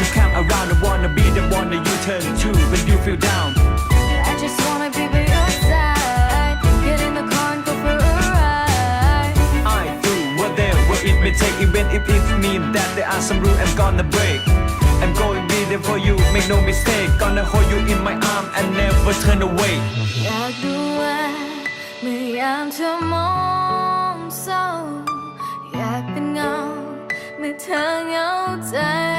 to come around I wanna be the one that you turn to when you feel down I just wanna be by your side. Get in the car and go for a ride. I do whatever it may take even if it means that there are some rules I'm gonna break I'm going be there for you make no mistake gonna hold you in my arm and never turn away อยากดูแลเมื่อยามเธอมอง 他要在。